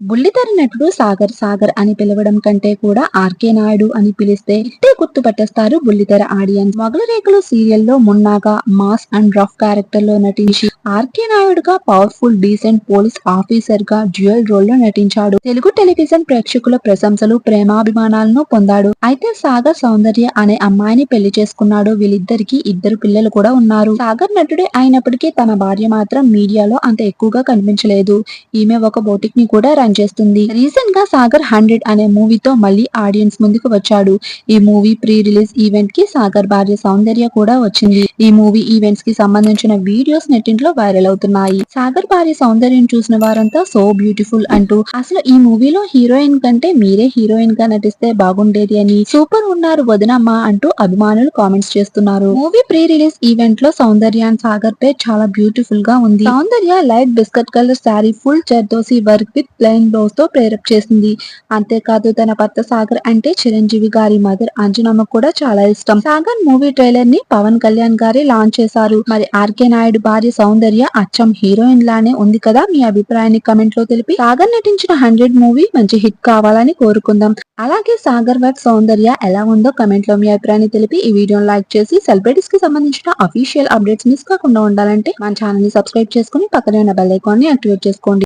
బుల్లితెర నటుడు సాగర్ సాగర్ అని పిలవడం కంటే కూడా ఆర్కే నాయుడు అని పిలిస్తే ఇట్టే గుర్తుపట్టేస్తారు బుల్లితెర ఆడియన్స్. మొగల సీరియల్ సీరియల్లో మున్నాగా మాస్ అండ్ రఫ్ క్యారెక్టర్లో నటించి ఆర్కే నాయుడుగా పవర్ఫుల్ డీసెంట్ పోలీస్ ఆఫీసర్గా డ్యూయల్ రోల్లో నటించాడు. తెలుగు టెలివిజన్ ప్రేక్షకుల ప్రశంసలు ప్రేమాభిమానాలను పొందాడు. అయితే సాగర్ సౌందర్య అనే అమ్మాయిని పెళ్ళి చేసుకున్నాడు. వీళ్ళిద్దరికి ఇద్దరు పిల్లలు కూడా ఉన్నారు. సాగర్ నటుడే అయినప్పటికీ తన భార్య మాత్రం మీడియాలో అంత ఎక్కువగా కనిపించలేదు. ఈమె ఒక బోటిక్ని కూడా రన్ చేస్తుంది రీసెంట్గా సాగర్ హండ్రెడ్ అనే మూవీతో మళ్ళీ ఆడియన్స్ ముందుకు వచ్చాడు. ఈ మూవీ ప్రీ రిలీజ్ ఈవెంట్కి సాగర్ భార్య సౌందర్య కూడా వచ్చింది. ఈ మూవీ ఈవెంట్స్కి సంబంధించిన వీడియోస్ నెట్టింట్లో వైరల్ అవుతున్నాయి. సాగర్ భార్య సౌందర్యం చూసిన వారంతా సో బ్యూటిఫుల్ అంటూ అసలు ఈ మూవీలో హీరోయిన్ కంటే మీరే హీరోయిన్గా నటిస్తే బాగుండేది అని సూపర్ ఉన్నారు వదినమ్మ అంటూ అభిమానులు కామెంట్స్ చేస్తున్నారు. మూవీ ప్రీ రిలీజ్ ఈవెంట్లో సౌందర్య అండ్ సాగర్ పేర్ చాలా బ్యూటిఫుల్గా ఉంది. Soundarya light biscuit colour sari full zardosi work with plain బ్లౌజ్తో ప్రేరప్ చేసింది. అంతేకాదు తన భర్త సాగర్ అంటే చిరంజీవి గారి మదర్ అంజనమ్మ కూడా చాలా ఇష్టం. సాగర్ మూవీ ట్రైలర్ని పవన్ కళ్యాణ్ గారి లాంచ్ చేశారు. మరి ఆర్కే నాయుడు భార్య సౌందర్య అచ్చం హీరోయిన్ లానే ఉంది కదా? మీ అభిప్రాయాన్ని కమెంట్లో తెలిపి సాగర్ నటించిన హండ్రెడ్ మూవీ మంచి హిట్ కావాలని కోరుకుందాం. అలాగే సాగర్ వర్క్ సౌందర్య ఎలా ఉందో కమెంట్లో మీ అభిప్రాయాన్ని తెలిపి ఈ వీడియోను లైక్ చేసి సెలబ్రిటీస్కి సంబంధించిన అఫీషియల్ అప్డేట్స్ మిస్ కాకుండా ఉండాలంటే మన ఛానల్ని సబ్స్క్రైబ్ చేసుకుని పక్కనే ఉన్న బెల్ ఐకాన్ని యాక్టివేట్ చేసుకోండి.